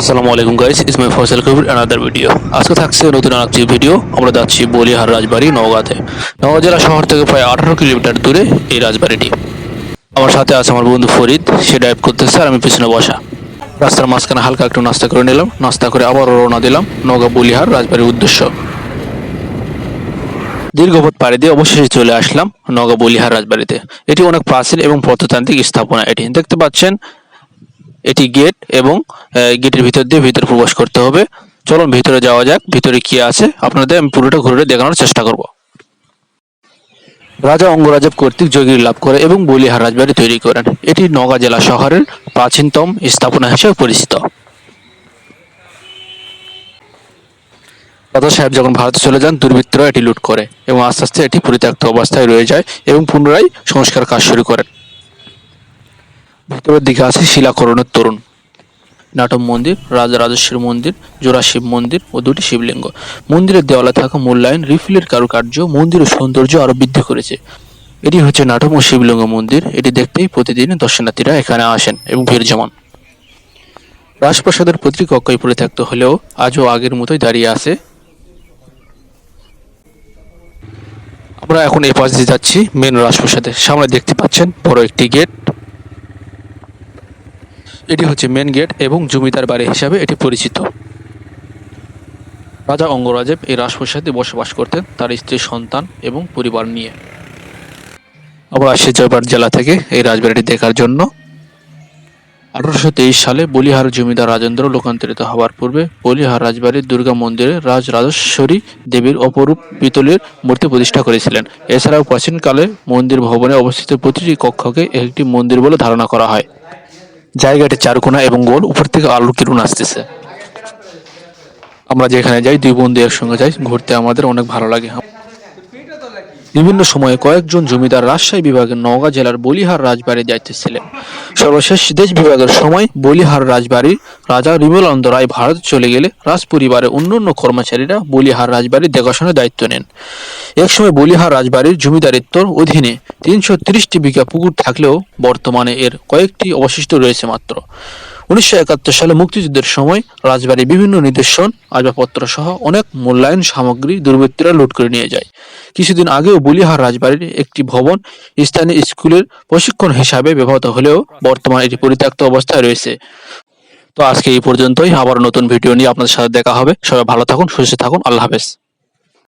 আসসালামু আলাইকুম guys is my Faisal Kabir another video আজকে থাকছে নতুন আরেকটি ভিডিও আমরা যাচ্ছি বলিহার রাজবাড়ি নওগাঁতে। নওগাঁ জেলা শহর থেকে প্রায় আঠারো কিলোমিটার দূরে এই রাজবাড়িটি। আমার সাথে আছে আমার বন্ধু ফরিদ, সে ড্রাইভ করতেছে আর আমি পিছনে বসা। রাস্তার মাঝখানে হালকা একটু নাস্তা করে নিলাম, নাস্তা করে আবার রওনা দিলাম নওগাঁ বলিহার রাজবাড়ির উদ্দেশ্য। দীর্ঘপথ পাড়ি দিয়ে অবশেষে চলে আসলাম নওগাঁ বলিহার রাজবাড়িতে। এটি অনেক প্রাচীন এবং প্রত্নতান্ত্রিক স্থাপনা। এটি দেখতে পাচ্ছেন এটি গেট এবং গেটের ভিতর দিয়ে ভিতরে প্রবেশ করতে হবে। চলুন ভিতরে যাওয়া যাক, ভিতরে কি আছে। আপনাদের আমি পুরোটা ঘুরে দেখানোর চেষ্টা করব। রাজা অঙ্গরাজব কর্তৃক জগির লাভ করে এবং বলিহার রাজবাড়ি তৈরি করেন। এটি নওগাঁ জেলা শহরের প্রাচীনতম স্থাপনা হিসেবে পরিচিত। রাজা সাহেব যখন ভারতে চলে যান, দুর্বৃত্তরা এটি লুট করে এবং আস্তে আস্তে এটি পরিত্যক্ত অবস্থায় রয়ে যায় এবং পুনরায় সংস্কার কাজ শুরু করেন। ভিতরের দিকে আছে শিলাকরণের তরুণ। নাটক মন্দির, রাজা রাজেশ্বর মন্দির জোড়া শিব মন্দির ও দুটি শিবলিঙ্গ। মন্দিরের দেওয়ালে থাকা মূল্যায়ন, রিফিলের কারুকার্য, মন্দিরের সৌন্দর্য আরও বৃদ্ধি করেছে। এটি হচ্ছে নাটক ও শিবলিঙ্গ মন্দির। এটি দেখতেই প্রতিদিন দর্শনার্থীরা এখানে আসেন এবং ভিড় জমান। রাজপ্রাসাদের প্রতিটি কক্ষই পরিত্যক্ত হলেও আজও আগের মতোই দাঁড়িয়ে আছে। আমরা এখন এই পাশ দিয়ে যাচ্ছি মেন রাজপ্রাসাদে। সামনে দেখতে পাচ্ছেন বড় একটি গেট হচ্ছে মেন গেট এবং জমিদার বাড়ি হিসাবে এটি পরিচিত। রাজা অঙ্গরাজেব এই রাজপ্রাসাদে বসবাস করতেন তার স্ত্রী, সন্তান এবং পরিবার নিয়ে। আবার আসছি জয়পাট জেলা থেকে এই রাজবাড়িটি দেখার জন্য। আঠারোশো তেইশ সালে বলিহার জমিদার রাজেন্দ্র লোকান্তরিত হওয়ার পূর্বে বলিহার রাজবাড়ির দুর্গা মন্দিরে রাজ রাজেশ্বরী দেবীর অপরূপ পিতলের মূর্তি প্রতিষ্ঠা করেছিলেন। এছাড়াও প্রাচীনকালে মন্দির ভবনে অবস্থিত প্রতিটি কক্ষকে একটি মন্দির বলে ধারণা করা হয়। জায়গাটি চারকোনা এবং গোল, উপর থেকে আলোর কিরণ আসতেছে। আমরা যেখানে যাই, দুই বন্ধু একসঙ্গে যাই, ঘুরতে আমাদের অনেক ভালো লাগে। বিভিন্ন সময়ে কয়েকজন জমিদার রাজশাহী বিভাগের নওগাঁ জেলার বলিহার রাজবাড়ি যাইতেছিলেন সর্বশেষ দেশ বিভাগের সময় বলিহার রাজবাড়ির রাজা বিমলানন্দ রায় ভারত চলে গেলে রাজ পরিবারের অন্যান্য কর্মচারীরা বলিহার রাজবাড়ির দেখাশোনার দায়িত্ব নেন। একসময় বলিহার রাজবাড়ির জমিদারিত্বর অধীনে তিনশো তিরিশটি বিঘা পুকুর থাকলেও বর্তমানে এর কয়েকটি অবশিষ্ট রয়েছে মাত্র। উনিশশো একাত্তর সালে মুক্তিযুদ্ধের সময় রাজবাড়ির বিভিন্ন নিদর্শন, আসবাবপত্র সহ অনেক মূল্যায়ন সামগ্রী দুর্বৃত্তরা লুট করে নিয়ে যায়। কিছুদিন আগেও বলিহার রাজবাড়ির একটি ভবন স্থানীয় স্কুলের প্রশিক্ষণ হিসাবে ব্যবহৃত হলেও বর্তমানে এটি পরিত্যক্ত অবস্থায় রয়েছে। তো আজকে এই পর্যন্তই। আবার নতুন ভিডিও নিয়ে আপনাদের সাথে দেখা হবে। সবাই ভালো থাকুন, সুস্থ থাকুন। আল্লাহ হাফেজ।